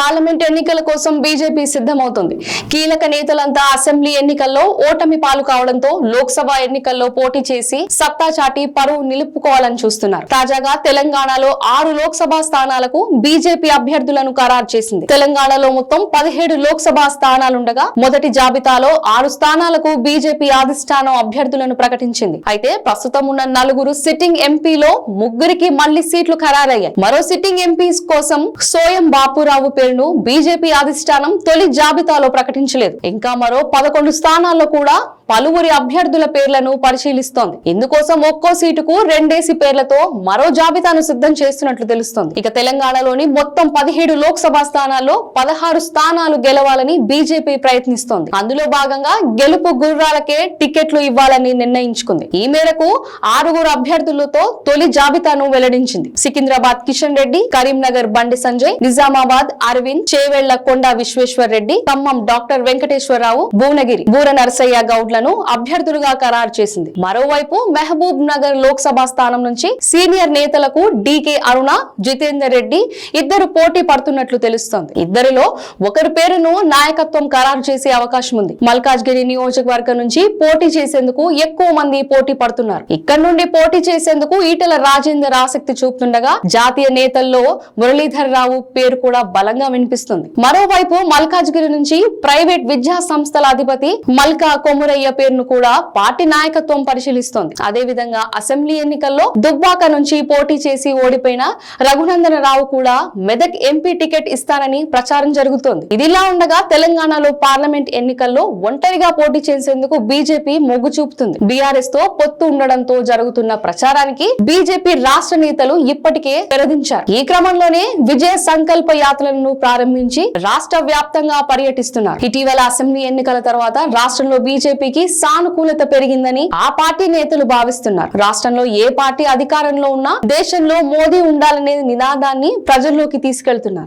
Parliament ఎన్నికల కోసం BJP సిద్ధమవుతుంది. కీలక నేతలంతా అసెంబ్లీ ఎన్నికల్లో ఓటమి పాలు కావడంతో లోక్సభ ఎన్నికల్లో పోటీ చేసి సత్తా చాటి పరువు నిలుపుకోవాలని చూస్తున్నారు. తాజాగా తెలంగాణలో ఆరు లోక్సభ స్థానాలకు బీజేపీ అభ్యర్థులను ఖరారు చేసింది. తెలంగాణలో మొత్తం పదిహేడు లోక్సభ స్థానాలుండగా మొదటి జాబితాలో ఆరు స్థానాలకు బీజేపీ అధిష్టానం అభ్యర్థులను ప్రకటించింది. అయితే ప్రస్తుతం ఉన్న నలుగురు సిట్టింగ్ ఎంపీలో ముగ్గురికి మళ్ళీ సీట్లు ఖరారయ్యాయి. మరో సిట్టింగ్ ఎంపీస్ కోసం సోయం బాపురావు పేరు పేర్లను బీజేపీ అధిష్టానం తొలి జాబితాలో ప్రకటించలేదు. ఇంకా మరో పదకొండు స్థానాల్లో కూడా పలువురి అభ్యర్థుల పేర్లను పరిశీలిస్తోంది. ఇందుకోసం ఒక్కో సీటుకు రెండేసి పేర్లతో మరో జాబితాను సిద్ధం చేస్తున్నట్లు తెలుస్తోంది. ఇక తెలంగాణలోని మొత్తం పదిహేడు లోక్సభ స్థానాల్లో పదహారు స్థానాలు గెలవాలని బీజేపీ ప్రయత్నిస్తోంది. అందులో భాగంగా గెలుపు గుర్రాలకే టికెట్లు ఇవ్వాలని నిర్ణయించుకుంది. ఈ మేరకు ఆరుగురు అభ్యర్థులతో తొలి జాబితాను వెల్లడించింది. సికింద్రాబాద్ కిషన్ రెడ్డి కరీంనగర్ బండి సంజయ్ నిజామాబాద్ అరవింద్ చేవెళ్ళ కొండ విశ్వేశ్వర్ రెడ్డి ఖమ్మం డాక్టర్ వెంకటేశ్వరరావు భువనగిరి బూర నరసయ్య గౌడ్ల గౌడ్లను అభ్యర్థులుగా ఖరారు చేసింది. మరోవైపు మహబూబ్ నగర్ లోక్సభ స్థానం నుంచి సీనియర్ నేతలకు డీకే అరుణ జితేందర్ రెడ్డి ఇద్దరు పోటీ పడుతున్నట్లు తెలుస్తోంది. ఇద్దరిలో ఒకరి పేరును నాయకత్వం ఖరారు చేసే అవకాశం ఉంది. మల్కాజ్గిరి నియోజకవర్గం నుంచి పోటీ చేసేందుకు ఎక్కువ మంది పోటీ పడుతున్నారు. ఇక్కడ నుండి పోటీ చేసేందుకు ఈటల రాజేందర్ ఆసక్తి చూపుతుండగా జాతీయ నేతల్లో మురళీధర్ రావు పేరు కూడా బలంగా వినిపిస్తుంది. మరోవైపు మల్కాజ్గిరి నుంచి ప్రైవేట్ విద్యా సంస్థల అధిపతి మల్కా కొమురయ్య పేరును కూడా పార్టీ నాయకత్వం పరిశీలిస్తోంది. అదే విధంగా అసెంబ్లీ ఎన్నికల్లో దుబ్బాక నుంచి పోటీ చేసి ఓడిపోయిన రఘునందన రావు కూడా మెదక్ ఎంపీ టికెట్ ఇస్తానని ప్రచారం జరుగుతోంది. ఇదిలా ఉండగా తెలంగాణలో పార్లమెంట్ ఎన్నికల్లో ఒంటరిగా పోటీ చేసేందుకు బీజేపీ మొగ్గు చూపుతుంది. బీఆర్ఎస్తో పొత్తు ఉండడంతో జరుగుతున్న ప్రచారానికి బీజేపీ రాష్ట్ర నేతలు ఇప్పటికే తెరదించారు. ఈ క్రమంలోనే విజయ సంకల్ప యాత్రలను ప్రారంభించి రాష్ట్ర వ్యాప్తంగా పర్యటిస్తున్నారు. ఇటీవల అసెంబ్లీ ఎన్నికల తర్వాత రాష్ట్రంలో బీజేపీకి సానుకూలత పెరిగిందని ఆ పార్టీ నేతలు భావిస్తున్నారు. రాష్ట్రంలో ఏ పార్టీ అధికారంలో ఉన్నా దేశంలో మోదీ ఉండాలనే నినాదాన్ని ప్రజల్లోకి తీసుకెళ్తున్నారు.